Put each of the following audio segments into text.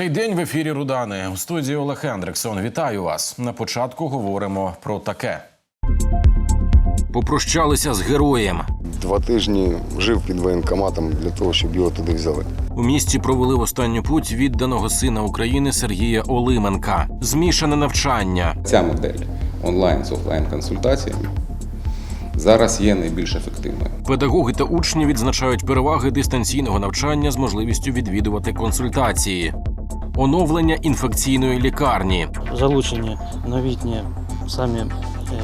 Цей день в ефірі Рудани у студії Олег Хендриксон. Вітаю вас. На початку говоримо про таке. Попрощалися з героєм. Два тижні жив під воєнкоматом для того, щоб його туди взяли. У місті провели в останню путь відданого сина України Сергія Олименка. Змішане навчання. Ця модель онлайн з офлайн консультаціями зараз є найбільш ефективною. Педагоги та учні відзначають переваги дистанційного навчання з можливістю відвідувати консультації. Оновлення інфекційної лікарні, залучені новітні самі е,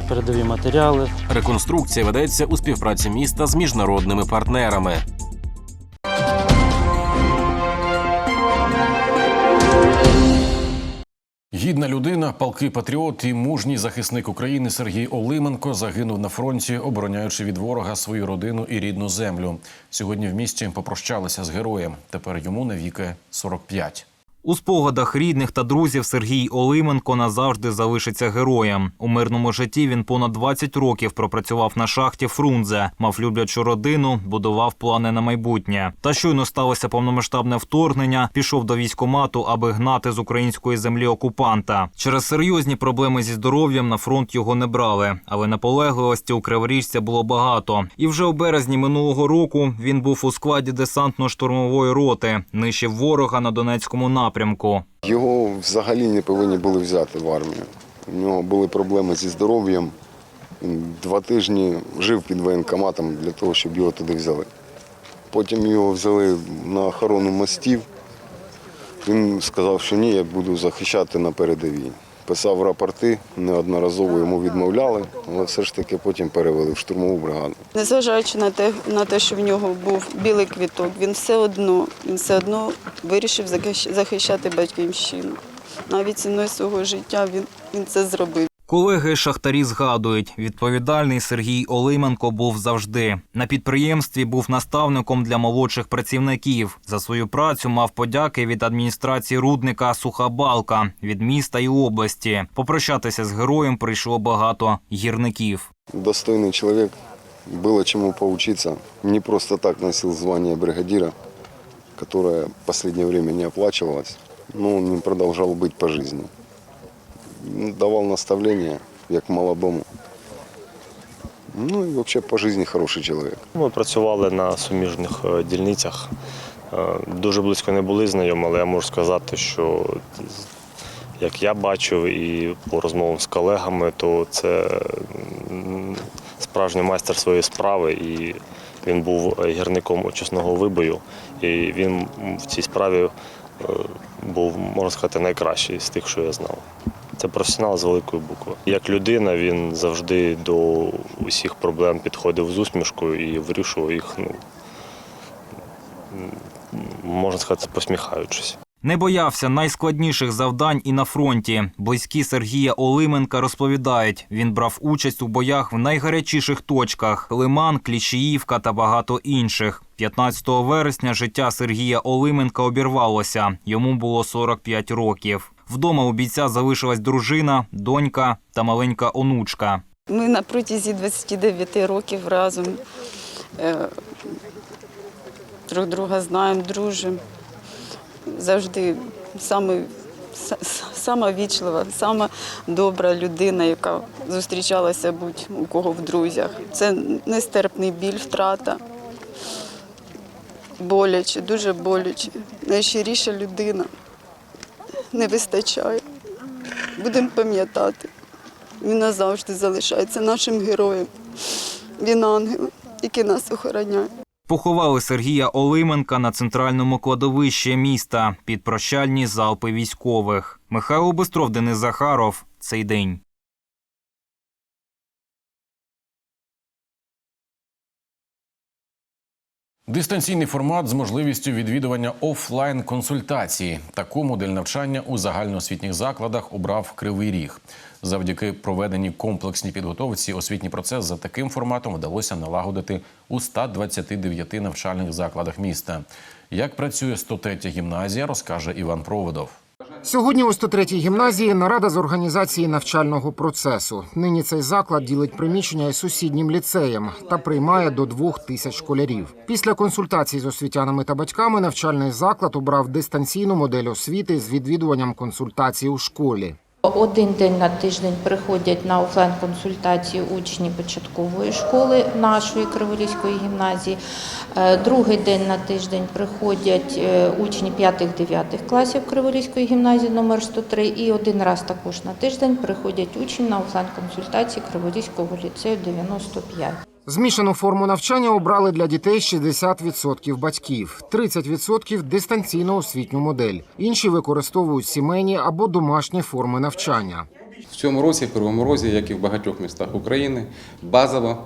передові матеріали. реконструкція ведеться у співпраці міста з міжнародними партнерами. Гідна людина, палкий патріот і мужній захисник України Сергій Олименко загинув на фронті, обороняючи від ворога свою родину і рідну землю. Сьогодні в місті попрощалися з героєм. Тепер йому навіки 45. У спогадах рідних та друзів Сергій Олименко назавжди залишиться героєм. У мирному житті він понад 20 років пропрацював на шахті Фрунзе, мав люблячу родину, будував плани на майбутнє. Та щойно сталося повномасштабне вторгнення. Пішов до військомату, аби гнати з української землі окупанта. Через серйозні проблеми зі здоров'ям на фронт його не брали, але наполегливості у криворіжця було багато. І вже у березні минулого року він був у складі десантно-штурмової роти, нищив ворога на Донецькому напрямку. Його взагалі не повинні були взяти в армію. У нього були проблеми зі здоров'ям. Він два тижні жив під воєнкоматом для того, щоб його туди взяли. Потім його взяли на охорону мостів. Він сказав, що ні, я буду захищати на передовій. Писав рапорти, неодноразово йому відмовляли, але все ж таки потім перевели в штурмову бригаду. Незважаючи на те, на те, що в нього був білий квіток, він все одно, він все одно вирішив захищати батьківщину. Навіть ціною свого життя він, він це зробив. Колеги шахтарі згадують, відповідальний Сергій Олименко був завжди. На підприємстві був наставником для молодших працівників. За свою працю мав подяки від адміністрації рудника Суха Балка, від міста і області. Попрощатися з героєм прийшло багато гірників. Достойный человек, было чему поучиться. Не просто так носил звание бригадира, которое в последнее время не оплачивалось, но он им продолжал быть по жизни. Давал наставления, як молодому. Ну и вообще по жизни хороший человек. Ми працювали на суміжних е, дільницях. Е, Дуже близько не були знайомі, але я можу сказати, що як я бачив і по розмовам з колегами, то це справжній майстер своєї справи, і він був гірником очисного вибою. І він в цій справі е, був, можна сказати, найкращий з тих, що я знав. Це професіонал з великої букви. Як людина, він завжди до усіх проблем підходив з усмішкою і вирішував їх, ну, можна сказати, посміхаючись. Не боявся найскладніших завдань і на фронті. Близькі Сергія Олименка розповідають, він брав участь у боях в найгарячіших точках: Лиман, Кліщіївка та багато інших. 15 вересня життя Сергія Олименка обірвалося. Йому було 45 років. Вдома у бійця залишилась дружина, донька та маленька онучка. Ми на протязі 29 років разом е, друг друга знаємо, дружимо. Завжди саме, са- сама вічлива, сама добра людина, яка зустрічалася будь у кого в друзях. Це нестерпний біль, втрата. Боляче, дуже боляче. Найщиріша людина не вистачає. Будемо пам'ятати. Він назавжди залишається нашим героєм. Він ангел, який нас охороняє. Поховали Сергія Олименка на центральному кладовищі міста під прощальні залпи військових. Михайло Бистров, Денис Захаров. Цей день. Дистанційний формат з можливістю відвідування офлайн консультації. Таку модель навчання у загальноосвітніх закладах обрав Кривий Ріг. Завдяки проведеній комплексній підготовці освітній процес за таким форматом вдалося налагодити у 129 навчальних закладах міста. Як працює 103 гімназія, розкаже Іван Проводов. Сьогодні у 103-й гімназії нарада з організації навчального процесу. Нині цей заклад ділить приміщення із сусіднім ліцеєм та приймає до двох тисяч школярів. Після консультацій з освітянами та батьками навчальний заклад обрав дистанційну модель освіти з відвідуванням консультацій у школі. Один день на тиждень приходять на офлайн-консультації учні початкової школи нашої Криворізької гімназії. Е, Другий день на тиждень приходять е, учні 5-9 класів Криворізької гімназії номер 103 і один раз також на тиждень приходять учні на офлайн-консультації Криворізького ліцею 95. Змішану форму навчання обрали для дітей 60% батьків, 30% – дистанційну освітню модель. Інші використовують сімейні або домашні форми навчання. В цьому році, в Кривому Розі, як і в багатьох містах України, базово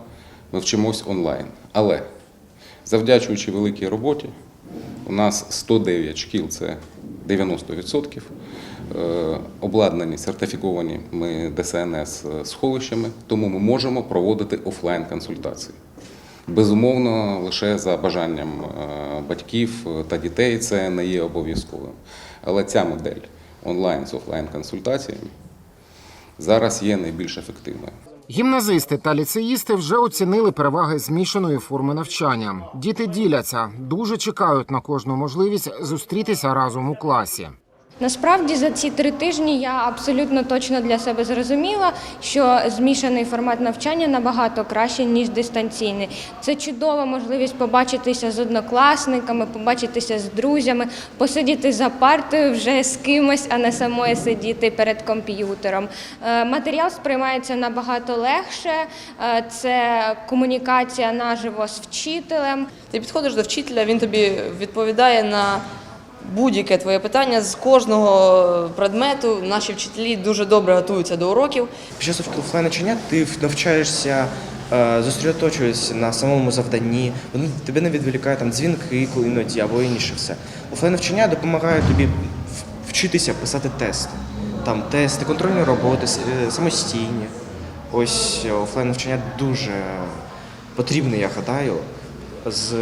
ми вчимось онлайн. Але завдячуючи великій роботі, у нас 109 шкіл це 90%. Е, Обладнані, сертифіковані ми ДСНС е, сховищами, тому ми можемо проводити офлайн консультації. Безумовно, лише за бажанням е, батьків та дітей це не є обов'язковим. Але ця модель онлайн з офлайн консультаціями зараз є найбільш ефективною. Гімназисти та ліцеїсти вже оцінили переваги змішаної форми навчання. Діти діляться, дуже чекають на кожну можливість зустрітися разом у класі. Насправді за ці три тижні я абсолютно точно для себе зрозуміла, що змішаний формат навчання набагато краще ніж дистанційний. Це чудова можливість побачитися з однокласниками, побачитися з друзями, посидіти за партою вже з кимось, а не самою сидіти перед комп'ютером. Е, Матеріал сприймається набагато легше. Е, Це комунікація наживо з вчителем. Ти підходиш до вчителя, він тобі відповідає на будь-яке твоє питання з кожного предмету. Наші вчителі дуже добре готуються до уроків. Під час офлайн навчання ти навчаєшся, е, на самому завданні. Вони тебе не відволікають там дзвінки іноді або інше все. Офлайн навчання допомагає тобі вчитися писати тести. Там тести, контрольні роботи, е, самостійні. Ось офлайн навчання дуже потрібне, я гадаю, з,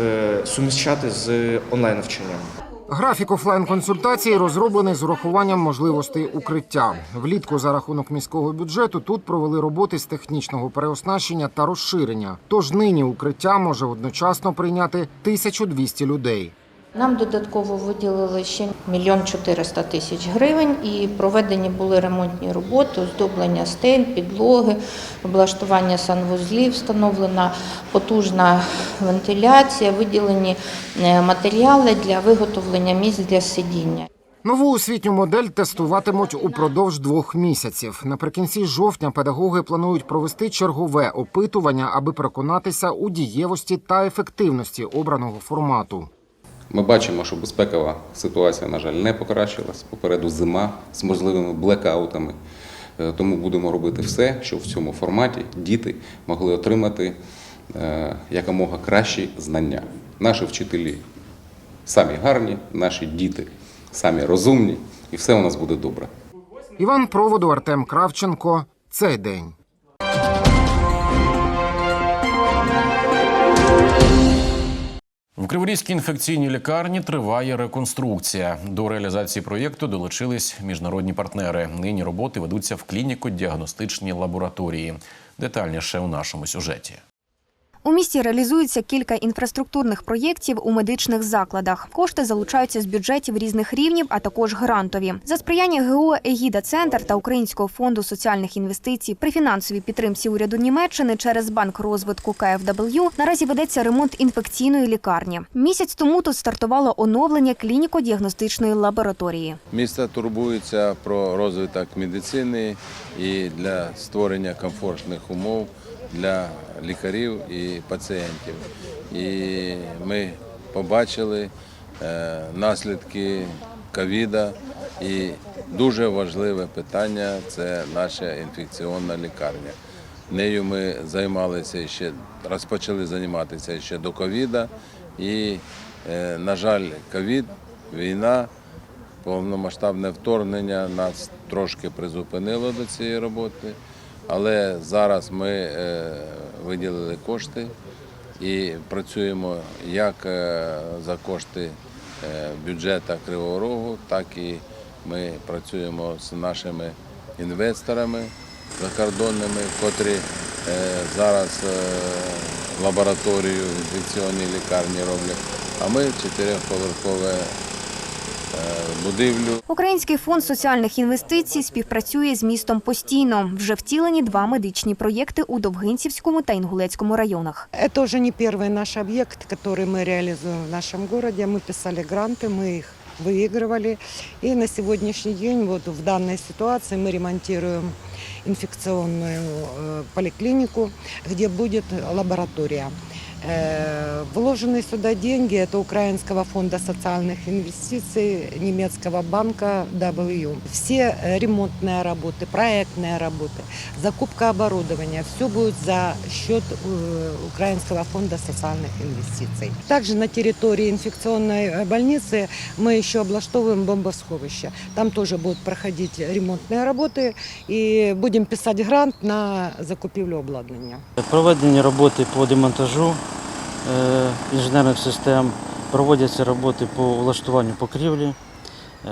суміщати з онлайн навчанням. Графік офлайн консультації розроблений з урахуванням можливостей укриття. Влітку за рахунок міського бюджету тут провели роботи з технічного переоснащення та розширення. Тож нині укриття може одночасно прийняти 1200 людей. Нам додатково виділили ще мільйон 400 тисяч гривень і проведені були ремонтні роботи, оздоблення стель, підлоги, облаштування санвузлів, встановлена потужна вентиляція, виділені е, матеріали для виготовлення місць для сидіння. Нову освітню модель тестуватимуть упродовж двох місяців. Наприкінці жовтня педагоги планують провести чергове опитування, аби переконатися у дієвості та ефективності обраного формату. Ми бачимо, що безпекова ситуація, на жаль, не покращилась. Попереду зима з можливими блекаутами. Е, Тому будемо робити все, щоб в цьому форматі діти могли отримати е, якомога кращі знання. Наші вчителі самі гарні, наші діти самі розумні, і все у нас буде добре. Іван Проводу, Артем Кравченко. Цей день. В Криворізькій інфекційній лікарні триває реконструкція. До реалізації проєкту долучились міжнародні партнери. Нині роботи ведуться в клініко-діагностичній лабораторії. Детальніше у нашому сюжеті. У місті реалізується кілька інфраструктурних проєктів у медичних закладах. Кошти залучаються з бюджетів різних рівнів, а також грантові. За сприяння ГО Егіда Центр та Українського фонду соціальних інвестицій при фінансовій підтримці уряду Німеччини через банк розвитку КФВ наразі ведеться ремонт інфекційної лікарні. Місяць тому тут стартувало оновлення клініко-діагностичної лабораторії. Місто турбується про розвиток медицини і для створення комфортних умов для лікарів і пацієнтів. І ми побачили е, наслідки ковіда. І дуже важливе питання це наша інфекційна лікарня. Нею ми займалися ще, розпочали займатися ще до ковіда. І, е, на жаль, ковід, війна повномасштабне вторгнення нас трошки призупинило до цієї роботи, але зараз ми е, виділили кошти і працюємо як е, за кошти е, бюджету Кривого Рогу, так і Ми працюємо з нашими інвесторами закордонними, котрі зараз лабораторію інфекційній лікарні роблять. А ми чотирьохповерхове е, будівлю Український фонд соціальних інвестицій співпрацює з містом постійно. Вже втілені два медичні проєкти у Довгинцівському та Інгулецькому районах. Это уже не первый наш объект, который мы реализуем в нашем городе. Мы писали гранты, мы их выигрывали. И на сегодняшний день вот в данной ситуации мы ремонтируем инфекционную э, поликлинику, где будет лаборатория. Э, Вложенные сюда деньги – это Украинского фонда социальных инвестиций, немецкого банка W. Все э, ремонтные работы, проектные работы, закупка оборудования – все будет за счет э, Украинского фонда социальных инвестиций. Также на территории инфекционной э, больницы мы еще облаштовываем бомбосховище. Там тоже будут проходить ремонтные работы и будем писать грант на закупівлю обладнання. Проведені роботи по демонтажу е, інженерних систем, проводяться роботи по влаштуванню покрівлі, е,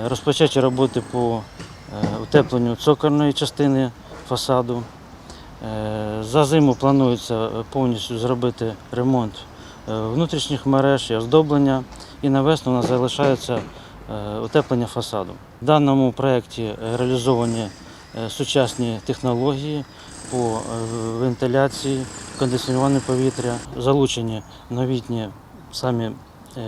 розпочаті роботи по е, утепленню цокольної частини фасаду. Е, За зиму планується е, повністю зробити ремонт е, внутрішніх мереж і оздоблення, і на весну у нас залишається е, утеплення фасаду. В даному проєкті е, реалізовані е, сучасні технології по е, вентиляції, кондиціонування повітря, залучені новітні самі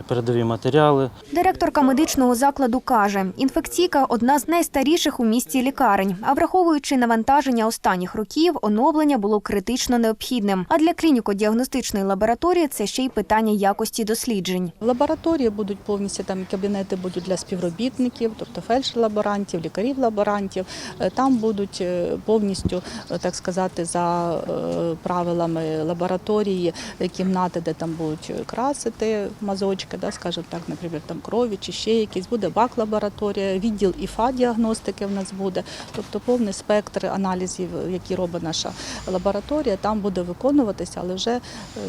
передові матеріали. Директорка медичного закладу каже, інфекційка одна з найстаріших у місті лікарень. А враховуючи навантаження останніх років, оновлення було критично необхідним. А для клініко-діагностичної лабораторії це ще й питання якості досліджень. Лабораторії будуть повністю там кабінети будуть для співробітників, тобто фельдшер-лаборантів, лікарів-лаборантів. Е, Там будуть е, повністю, е, так сказати, за е, правилами лабораторії е, кімнати, де там будуть красити мазочки, да, скажімо так, наприклад, там крові чи ще якісь. Буде бак-лабораторія, відділ ІФА діагностики в нас буде, тобто повний спектр аналізів, які робить наша лабораторія, там буде виконуватися, але вже е,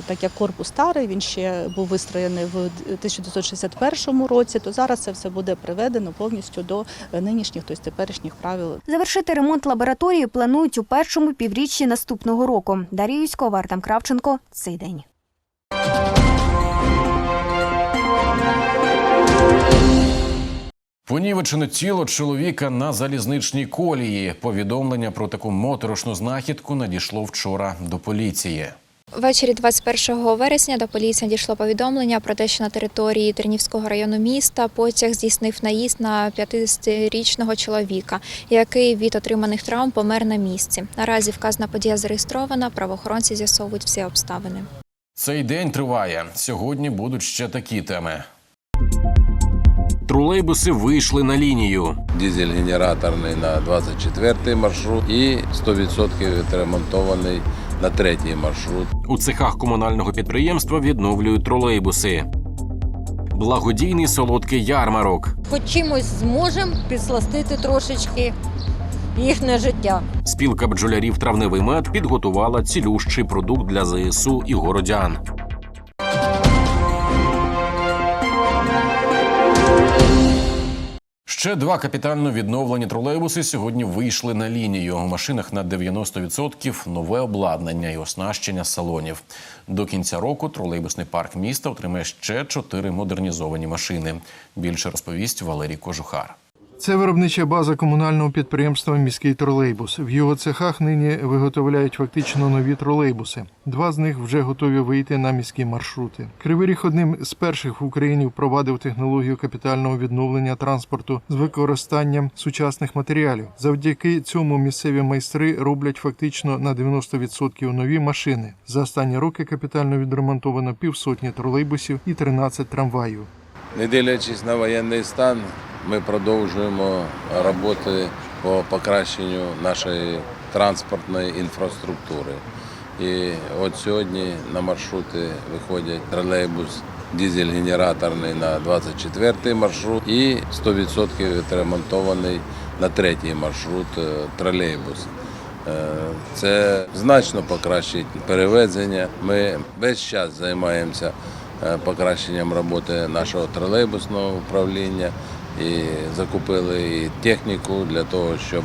так як корпус старий, він ще був вистроєний в 1961 році, то зараз це все буде приведено повністю до е, нинішніх, тобто теперішніх правил Завершити ремонт лабораторії планують у першому півріччі наступного року. Дар'я Юськова, Артем Кравченко. Цей день. Понівечене тіло чоловіка на залізничній колії. Повідомлення про таку моторошну знахідку надійшло вчора до поліції. Ввечері 21 вересня до поліції надійшло повідомлення про те, що на території Тернівського району міста потяг здійснив наїзд на 50-річного чоловіка, який від отриманих травм помер на місці. Наразі вказана подія зареєстрована. Правоохоронці з'ясовують всі обставини. Цей день триває. Сьогодні будуть ще такі теми. Тролейбуси вийшли на лінію. Дизель-генераторний на 24 маршрут і 100% відремонтований на третій маршрут. У цехах комунального підприємства відновлюють тролейбуси. Благодійний солодкий ярмарок. Хоч чимось зможемо підсластити трошечки їхнє життя. Спілка бджолярів Травневий мед підготувала цілющий продукт для ЗСУ і городян. Ще два капітально відновлені тролейбуси сьогодні вийшли на лінію. У машинах на 90% нове обладнання і оснащення салонів. До кінця року тролейбусний парк міста отримає ще чотири модернізовані машини. Більше розповість Валерій Кожухар. Це виробнича база комунального підприємства Міський тролейбус. В його цехах нині виготовляють фактично нові тролейбуси. Два з них вже готові вийти на міські маршрути. Кривий Ріг одним з перших в Україні впровадив технологію капітального відновлення транспорту з використанням сучасних матеріалів. Завдяки цьому місцеві майстри роблять фактично на 90% нові машини. За останні роки капітально відремонтовано півсотні тролейбусів і 13 трамваїв. Не дивлячись на воєнний стан, ми продовжуємо роботи по покращенню нашої транспортної інфраструктури. І от сьогодні на маршрути виходять тролейбус дизель-генераторний на 24-й маршрут і 100% відремонтований на третій маршрут е, тролейбус. Е, Це значно покращить перевезення. Ми весь час займаємося е, покращенням роботи нашого тролейбусного управління і закупили і техніку для того, щоб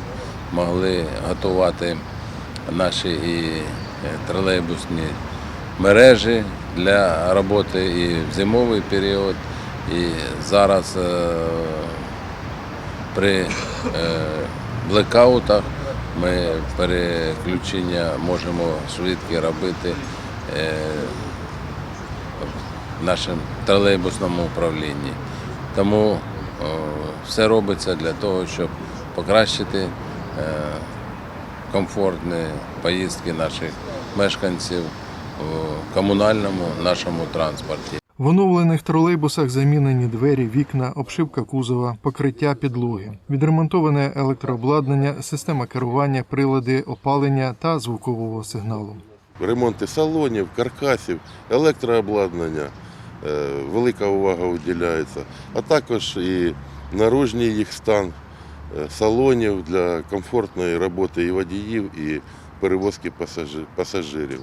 могли готувати наші і е, тролейбусні мережі для роботи і в зимовий період. І зараз е, при е, блекаутах ми переключення можемо швидко робити в нашому тролейбусному управлінні. Тому все робиться для того, щоб покращити е, комфортні поїздки наших мешканців в комунальному нашому транспорті. В оновлених тролейбусах замінені двері, вікна, обшивка кузова, покриття підлоги, відремонтоване електрообладнання, система керування, прилади, опалення та звукового сигналу. ремонти салонів, каркасів, електрообладнання. Е, Велика увага уділяється, а також і наружній їх стан е, салонів для комфортної роботи і водіїв, і перевозки пасажирів.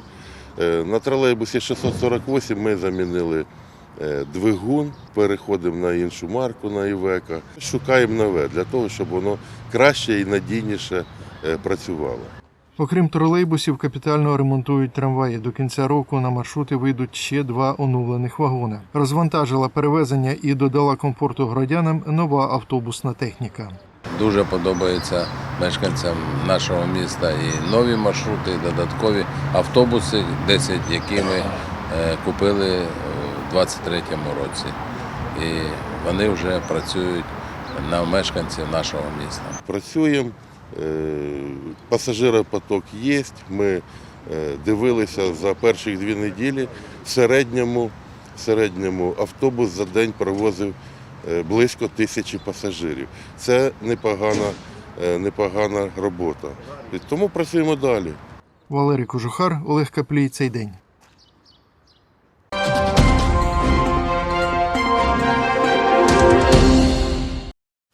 Е, На тролейбусі 648 ми замінили двигун, переходимо на іншу марку, на Івека. Шукаємо нове для того, щоб воно краще і надійніше працювало. Окрім тролейбусів, капітально ремонтують трамваї. До кінця року на маршрути вийдуть ще два оновлених вагони. Розвантажила перевезення і додала комфорту громадянам нова автобусна техніка. Дуже подобається мешканцям нашого міста і нові маршрути, і додаткові автобуси, 10 які ми е, купили у 2023 році. І вони вже працюють на мешканців нашого міста. Працюємо, пасажиропоток є. Ми е, дивилися за перші дві неділі. В середньому, в середньому автобус за день провозив е, близько тисячі пасажирів. Це непогана, е, непогана робота. Тому працюємо далі. Валерій Кожухар, Олег Каплій. Цей день.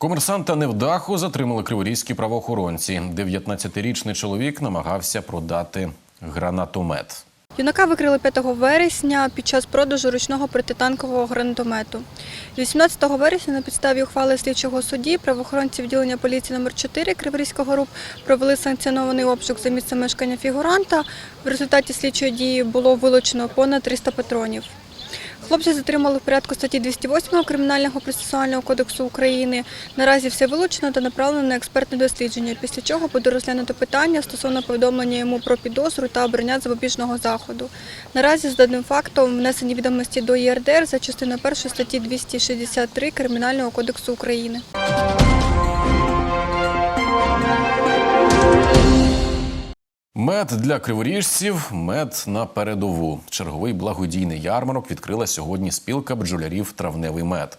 Комерсанта невдаху затримали криворізькі правоохоронці. 19-річний чоловік намагався продати гранатомет. Юнака викрили 5 вересня під час продажу ручного протитанкового гранатомету. 18 вересня на підставі ухвали слідчого судді правоохоронці відділення поліції номер 4 Криворізького РУП провели санкціонований обшук за місцем мешкання фігуранта. В результаті слідчої дії було вилучено понад 300 патронів. Хлопця затримали в порядку статті 208 Кримінального процесуального кодексу України. Наразі все вилучено та направлено на експертне дослідження, після чого буде розглянуто питання стосовно повідомлення йому про підозру та обрання запобіжного заходу. Наразі з даним фактом внесені відомості до ЄРДР за частиною 1 статті 263 Кримінального кодексу України. Мед для криворіжців, мед на передову. Черговий благодійний ярмарок відкрила сьогодні спілка бджолярів Травневий мед.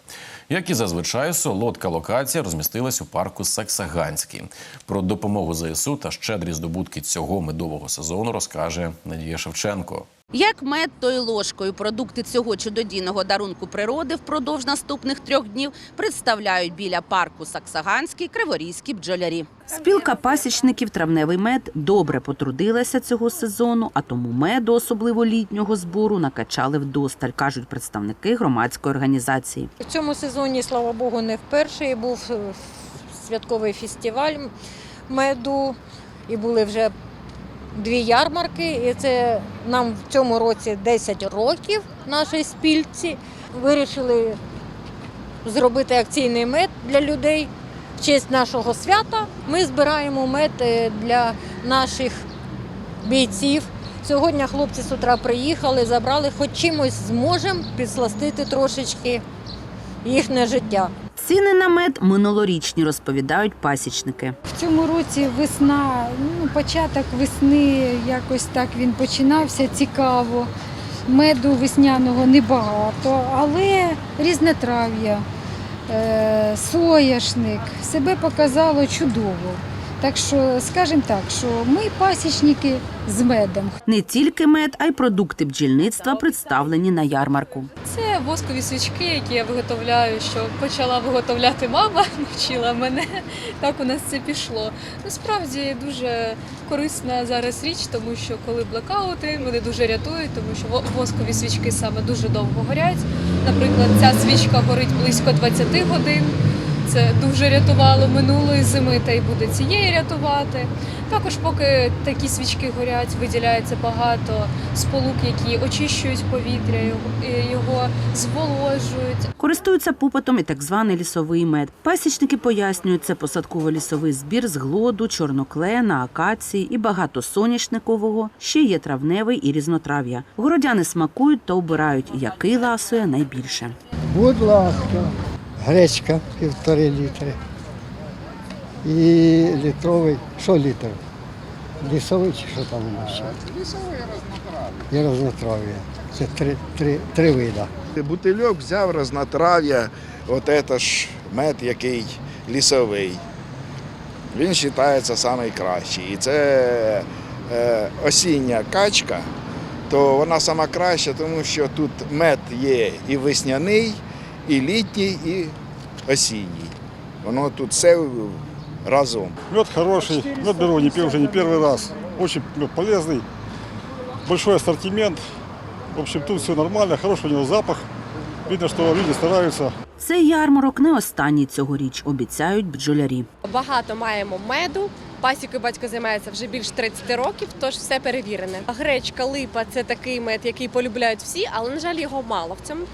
Як і зазвичай, солодка локація розмістилась у парку Саксаганський. Про допомогу ЗСУ та щедрі здобутки цього медового сезону розкаже Надія Шевченко. Як мед, то й ложкою продукти цього чудодійного дарунку природи впродовж наступних трьох днів представляють біля парку Саксаганський криворізькі бджолярі. Спілка пасічників травневий мед добре потрудилася цього сезону, а тому меду, особливо літнього збору, накачали вдосталь, кажуть представники громадської організації. В цьому сезоні, слава Богу, не вперше і був е, святковий фестиваль меду, і були вже дві ярмарки. І це нам в цьому році 10 років нашій спільці. Вирішили зробити акційний мед для людей в честь нашого свята. Ми збираємо мед е, для наших бійців. Сьогодні хлопці з утра приїхали, забрали, хоч чимось зможемо підсластити трошечки їхнє життя. Ціни на мед минулорічні, розповідають пасічники. В цьому році весна, ну, початок весни, якось так він починався цікаво. Меду весняного небагато, але різнотрав'я, сояшник соняшник себе показало чудово. Так що, скажімо так, що ми пасічники з медом. Не тільки мед, а й продукти бджільництва представлені на ярмарку. Це воскові свічки, які я виготовляю, що почала виготовляти мама, навчила мене. Так у нас це пішло. Насправді дуже корисна зараз річ, тому що коли блекаути, вони дуже рятують, тому що воскові свічки саме дуже довго горять. Наприклад, ця свічка горить близько 20 годин. Це дуже рятувало минулої зими та й буде цієї рятувати. Також, поки такі свічки горять, виділяється багато сполук, які очищують повітря, його, зволожують. Користуються попитом і так званий лісовий мед. Пасічники пояснюють, це посадково-лісовий збір з глоду, чорноклена, акації і багато соняшникового. Ще є травневий і різнотрав'я. Городяни смакують та обирають, який ласує найбільше. Будь ласка, гречка півтори літри. І літровий, що літр? Лісовий чи що там у нас ще? Лісовий. І рознотрав'я. Це три, три, три вида. Бутильок взяв рознотрав'я, от це ж мед, який лісовий. Він вважається найкращий. І це е, осіння качка, то вона сама краща, тому що тут мед є і весняний, і літній, і осінній. Воно тут все разом. Мед хороший, мед беру не, уже не первый раз. Очень мед полезный, большой ассортимент. В общем, тут все нормально, хороший у него запах. Видно, что люди стараются. Цей ярмарок не останній цьогоріч, обіцяють бджолярі. Багато маємо меду. Пасікою батько займається вже більш 30 років, тож все перевірене. Гречка, липа це такий мед, який полюбляють всі, але на жаль його мало в цьому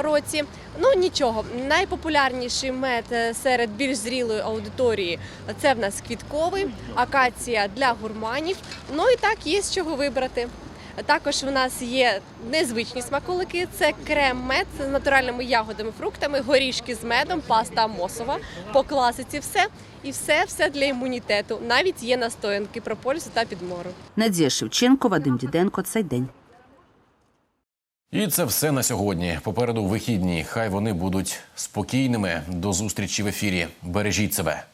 році. Ну нічого, найпопулярніший мед е, серед більш зрілої аудиторії це в нас квітковий, акація для гурманів. Ну і так є з чого вибрати. Також в нас є незвичні смаколики. Це крем-мед з натуральними ягодами, фруктами, горішки з медом, паста мосова. По класиці все. І все, все для імунітету. Навіть є настоянки прополісу та підмору. Надія Шевченко, Вадим Діденко. Цей день. І це все на сьогодні. Попереду вихідні. Хай вони будуть спокійними. До зустрічі в ефірі. Бережіть себе.